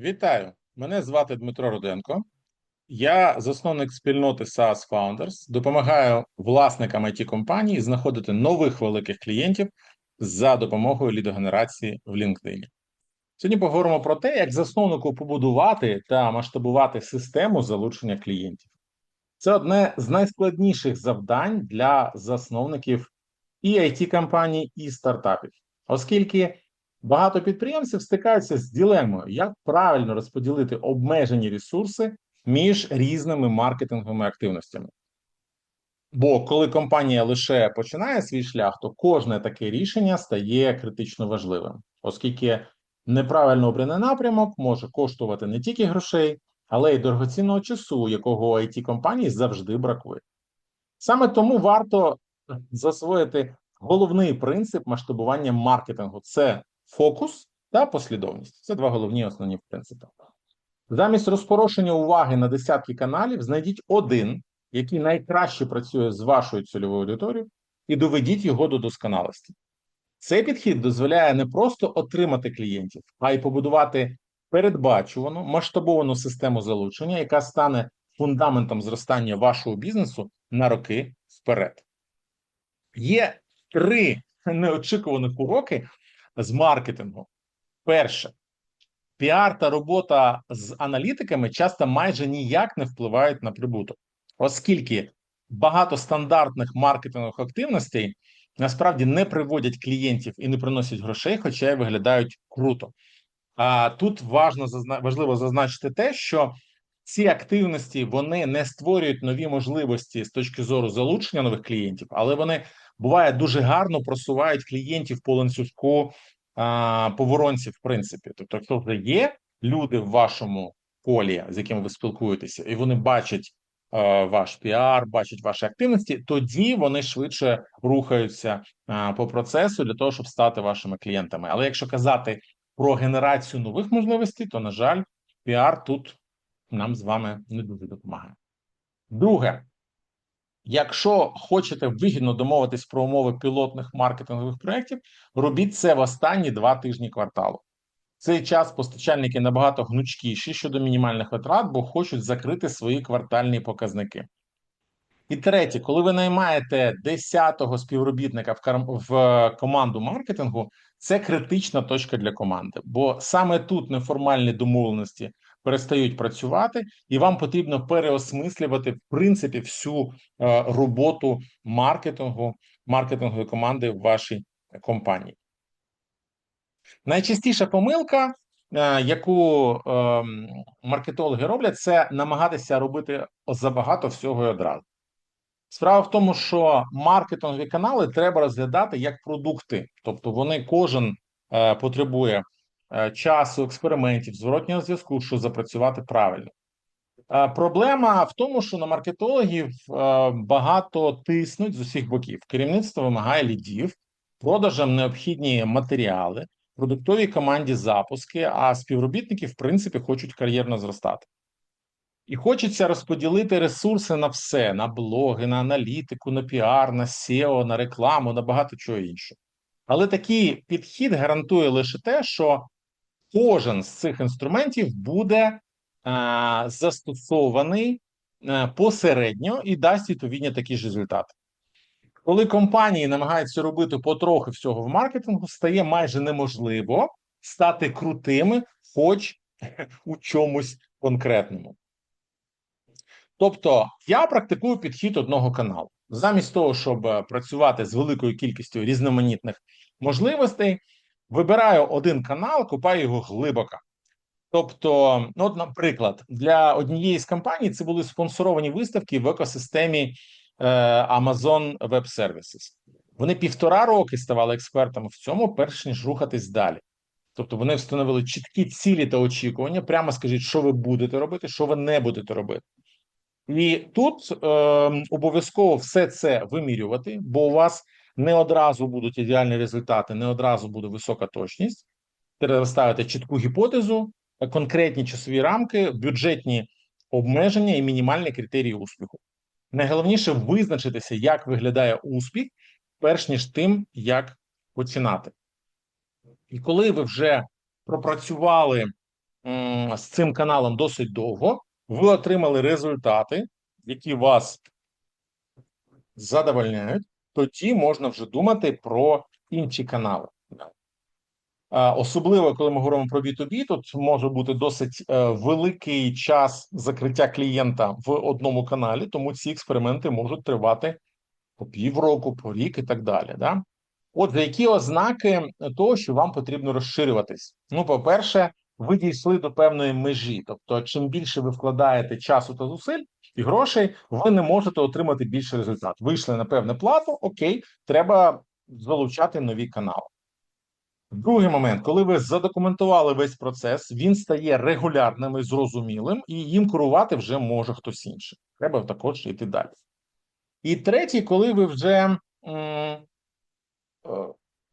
Вітаю! Мене звати Дмитро Руденко. Я засновник спільноти SaaS Founders, допомагаю власникам it компаній знаходити нових великих клієнтів за допомогою лідогенерації в LinkedIn. Сьогодні поговоримо про те, як засновнику побудувати та масштабувати систему залучення клієнтів. Це одне з найскладніших завдань для засновників і it компаній і стартапів, оскільки Багато підприємців стикаються з ділемою, як правильно розподілити обмежені ресурси між різними маркетинговими активностями. Бо коли компанія лише починає свій шлях, то кожне таке рішення стає критично важливим, оскільки неправильно обраний напрямок може коштувати не тільки грошей, але й дорогоцінного часу, якого it компанії завжди бракує. Саме тому варто засвоїти головний принцип масштабування маркетингу це фокус та послідовність це два головні основні принципи. Замість розпорошення уваги на десятки каналів, знайдіть один, який найкраще працює з вашою цільовою аудиторією, і доведіть його до досконалості. Цей підхід дозволяє не просто отримати клієнтів, а й побудувати передбачувану масштабовану систему залучення, яка стане фундаментом зростання вашого бізнесу на роки вперед. Є три неочікуваних уроки, з маркетингу. Перше, піар та робота з аналітиками часто майже ніяк не впливають на прибуток, оскільки багато стандартних маркетингових активностей насправді не приводять клієнтів і не приносять грошей, хоча й виглядають круто. А тут важно важливо зазначити те, що ці активності вони не створюють нові можливості з точки зору залучення нових клієнтів, але вони буває дуже гарно просувають клієнтів по ланцюжку а, по воронці, в принципі. Тобто, якщо вже є люди в вашому полі, з якими ви спілкуєтеся, і вони бачать ваш піар, бачать ваші активності, тоді вони швидше рухаються по процесу для того, щоб стати вашими клієнтами. Але якщо казати про генерацію нових можливостей, то на жаль, піар тут нам з вами не дуже допомагає. Друге, якщо хочете вигідно домовитись про умови пілотних маркетингових проєктів, робіть це в останні два тижні кварталу. Цей час постачальники набагато гнучкіші щодо мінімальних витрат, бо хочуть закрити свої квартальні показники. І третє, коли ви наймаєте 10-го співробітника в команду маркетингу, це критична точка для команди, бо саме тут неформальні домовленості перестають працювати, і вам потрібно переосмислювати в принципі всю е, роботу маркетингу, маркетингової команди в вашій компанії. Найчастіша помилка, е, яку е, маркетологи роблять, це намагатися робити забагато всього і одразу. Справа в тому, що маркетингові канали треба розглядати як продукти, тобто вони кожен потребує часу, експериментів, зворотнього зв'язку, щоб запрацювати правильно. Е, проблема в тому, що на маркетологів е, багато тиснуть з усіх боків. Керівництво вимагає лідів, продажам необхідні матеріали, продуктовій команді запуски, а співробітники, в принципі, хочуть кар'єрно зростати. І хочеться розподілити ресурси на все: на блоги, на аналітику, на піар, на SEO, на рекламу, на багато чого іншого. Але такий підхід гарантує лише те, що кожен з цих інструментів буде е, застосований е, посередньо і дасть відповідні такі ж результати. Коли компанії намагаються робити потрохи всього в маркетингу, стає майже неможливо стати крутими, хоч у чомусь конкретному. Тобто я практикую підхід одного каналу. Замість того, щоб е, працювати з великою кількістю різноманітних можливостей, вибираю один канал, купаю його глибоко. Тобто, ну, от, наприклад, для однієї з компаній це були спонсоровані виставки в екосистемі е, Amazon Web Services. Вони півтора роки ставали експертами в цьому, перш ніж рухатись далі. Тобто вони встановили чіткі цілі та очікування. Прямо скажіть, що ви будете робити, що ви не будете робити. І тут е, обов'язково все це вимірювати, бо у вас не одразу будуть ідеальні результати, не одразу буде висока точність. Треба ставити чітку гіпотезу, конкретні часові рамки, бюджетні обмеження і мінімальні критерії успіху. Найголовніше визначитися, як виглядає успіх, перш ніж тим, як починати. І коли ви вже пропрацювали з цим каналом досить довго, ви отримали результати, які вас задовольняють, тоді можна вже думати про інші канали. Особливо, коли ми говоримо про B2B, тут може бути досить е, великий час закриття клієнта в одному каналі, тому ці експерименти можуть тривати по півроку, по рік і так далі. Да? Отже, які ознаки того, що вам потрібно розширюватись? Ну, по-перше, ви дійшли до певної межі. Тобто, чим більше ви вкладаєте часу та зусиль і грошей, ви не можете отримати більший результат. Вийшли на певне плату, окей, треба залучати нові канали. Другий момент, коли ви задокументували весь процес, він стає регулярним і зрозумілим, і їм керувати вже може хтось інший. Треба також йти далі. І третій, коли ви вже Е,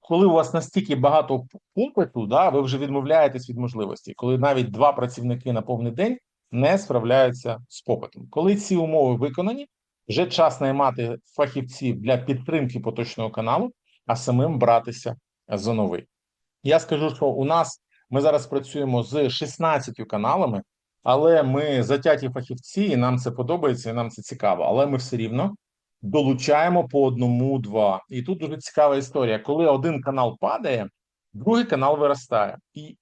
коли у вас настільки багато попиту, да, ви вже відмовляєтесь від можливості, коли навіть два працівники на повний день не справляються з попитом. Коли ці умови виконані, вже час наймати фахівців для підтримки поточного каналу, а самим братися за новий. Я скажу, що у нас ми зараз працюємо з 16 каналами, але ми затяті фахівці, і нам це подобається, і нам це цікаво. Але ми все рівно долучаємо по одному-два. І тут дуже цікава історія. Коли один канал падає, другий канал виростає, і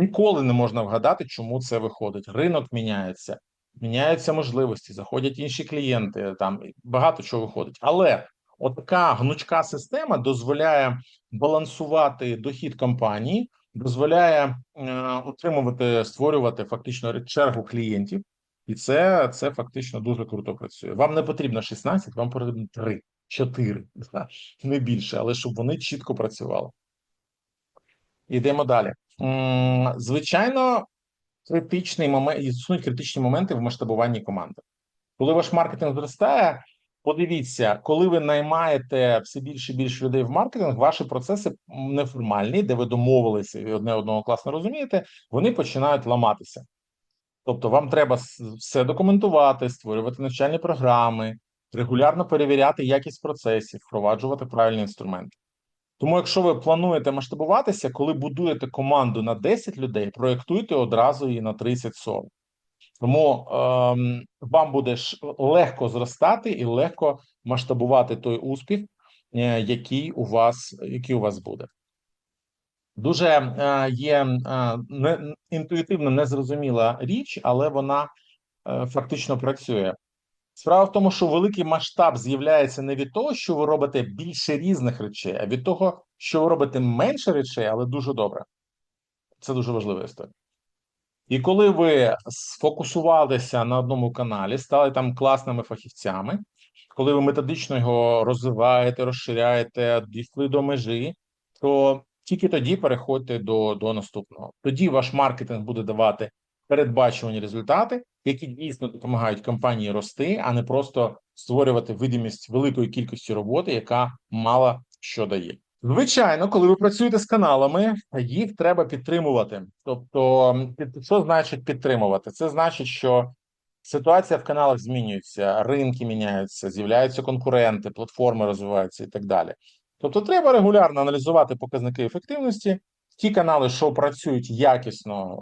ніколи не можна вгадати, чому це виходить. Ринок міняється, міняються можливості, заходять інші клієнти. Там багато чого виходить, але отака гнучка система дозволяє балансувати дохід компанії, дозволяє е, утримувати, створювати фактично чергу клієнтів. І це це фактично дуже круто працює. Вам не потрібно 16, вам потрібно 3, 4, не більше, але щоб вони чітко працювали. Йдемо далі. Звичайно, критичний момент існують критичні моменти в масштабуванні команди. Коли ваш маркетинг зростає, подивіться, коли ви наймаєте все більше і більше людей в маркетинг, ваші процеси неформальні, де ви домовилися і одне одного класно розумієте, вони починають ламатися. Тобто, вам треба все документувати, створювати навчальні програми, регулярно перевіряти якість процесів, впроваджувати правильні інструменти. Тому, якщо ви плануєте масштабуватися, коли будуєте команду на 10 людей, проєктуйте одразу її на 30-40. Тому ем, вам буде легко зростати і легко масштабувати той успіх, е, який у вас, який у вас буде. Дуже е, є е, не інтуїтивно незрозуміла річ, але вона е, фактично працює. Справа в тому, що великий масштаб з'являється не від того, що ви робите більше різних речей, а від того, що ви робите менше речей, але дуже добре. Це дуже важлива історія. І коли ви сфокусувалися на одному каналі, стали там класними фахівцями, коли ви методично його розвиваєте, розширяєте, дійшли до межі, то тільки тоді переходьте до, до наступного. Тоді ваш маркетинг буде давати передбачувані результати, які дійсно допомагають компанії рости, а не просто створювати видимість великої кількості роботи, яка мало що дає. Звичайно, коли ви працюєте з каналами, їх треба підтримувати. Тобто, що значить підтримувати? Це значить, що ситуація в каналах змінюється, ринки міняються, з'являються конкуренти, платформи розвиваються і так далі. Тобто, треба регулярно аналізувати показники ефективності, ті канали, що працюють якісно,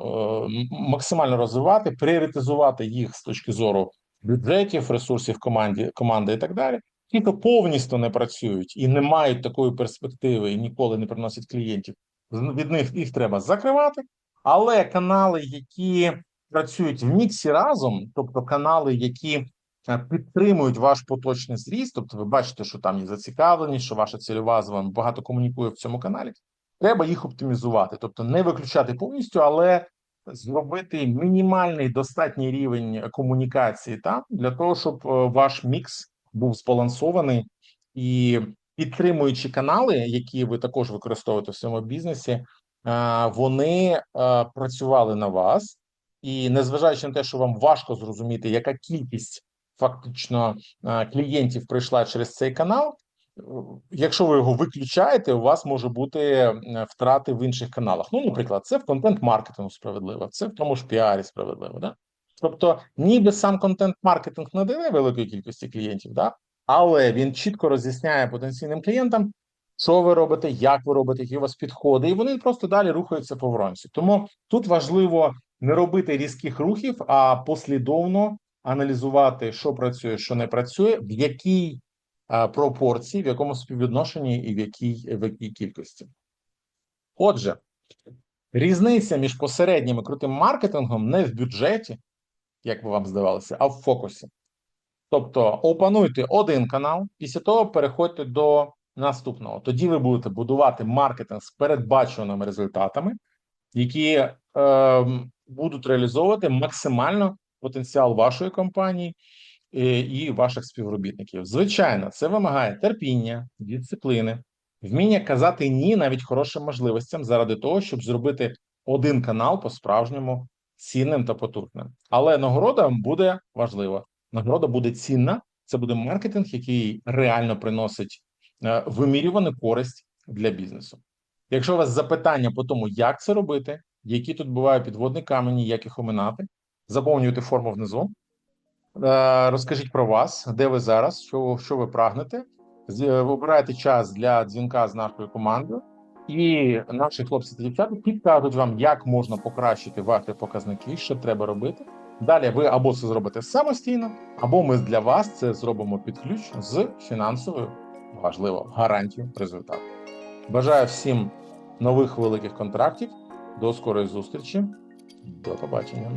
е, максимально розвивати, пріоритизувати їх з точки зору бюджетів, ресурсів команді команди і так далі. Ті, хто повністю не працюють і не мають такої перспективи і ніколи не приносять клієнтів. від них їх треба закривати. Але канали, які працюють в міксі разом, тобто канали, які Е, підтримують ваш поточний зріст, тобто ви бачите, що там є зацікавленість, що ваша цільова з вами багато комунікує в цьому каналі. Треба їх оптимізувати, тобто не виключати повністю, але зробити мінімальний достатній рівень комунікації там для того, щоб е, ваш мікс був збалансований і підтримуючи канали, які ви також використовуєте в своєму бізнесі, е, вони працювали на вас, і незважаючи на те, що вам важко зрозуміти, яка кількість фактично е, клієнтів прийшла через цей канал. Якщо ви його виключаєте, у вас може бути втрати в інших каналах. Ну, наприклад, це в контент-маркетингу справедливо, це в тому ж піарі справедливо. Да? Тобто, ніби сам контент-маркетинг не дає великої кількості клієнтів, да? але він чітко роз'ясняє потенційним клієнтам, що ви робите, як ви робите, які у вас підходи, і вони просто далі рухаються по воронці. Тому тут важливо не робити різких рухів, а послідовно аналізувати, що працює, що не працює, в якій пропорції, в якому співвідношенні і в якій, в якій кількості. Отже, різниця між посереднім і крутим маркетингом не в бюджеті, як би вам здавалося, а в фокусі. Тобто опануйте один канал, після того переходьте до наступного. Тоді ви будете будувати маркетинг з передбаченими результатами, які е, будуть реалізовувати максимально потенціал вашої компанії е, і ваших співробітників. Звичайно, це вимагає терпіння, дисципліни, вміння казати ні навіть хорошим можливостям заради того, щоб зробити один канал по-справжньому цінним та потужним. Але нагорода буде важлива. Нагорода буде цінна. Це буде маркетинг, який реально приносить е, вимірювану користь для бізнесу. Якщо у вас запитання по тому, як це робити, які тут бувають підводні камені, як їх оминати, заповнюйте форму внизу. Е, Розкажіть про вас, де ви зараз, що, що ви прагнете. Е, час для дзвінка з нашою командою, і наші хлопці та дівчата підкажуть вам, як можна покращити ваші показники, що треба робити. Далі ви або це зробите самостійно, або ми для вас це зробимо під ключ з фінансовою важливо гарантією результату. Бажаю всім нових великих контрактів. До скорої зустрічі. До побачення.